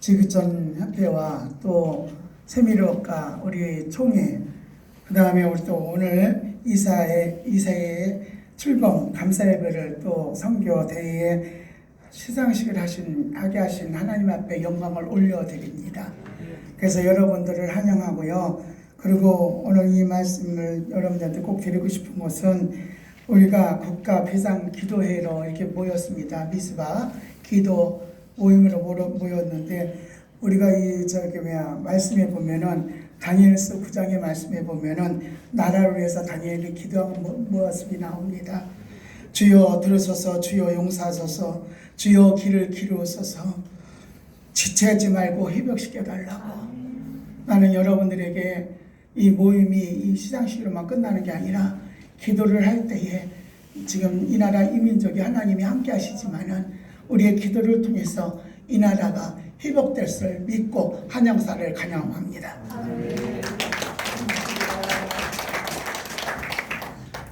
지구촌 협회와 또 세미로과 우리 총회 그 다음에 우리 또 오늘 이사의 이사의 출범 감사 예배를 또 선교 대회에 시상식을 하신 하게 하신 하나님 앞에 영광을 올려드립니다. 그래서 여러분들을 환영하고요. 그리고 오늘 이 말씀을 여러분들한테 꼭 드리고 싶은 것은 우리가 국가 비상 기도회로 이렇게 모였습니다. 미스바 기도 모임으로 모였는데 우리가 이 저기 뭐야 말씀에 보면은 다니엘서 9장의 말씀에 보면은 나라를 위해서 다니엘이 기도하고 모- 모았음이 나옵니다. 주여 들으소서 주여 용서하소서 주여 길을 기루소서 지체하지 말고 회복시켜 달라고 나는 여러분들에게 이 모임이 이 시상식으로만 끝나는 게 아니라 기도를 할 때에 지금 이 나라 이 민족이 하나님이 함께 하시지만은 우리의 기도를 통해서 이 나라가 회복될 수 믿고 한영사를 간영합니다. 아멘.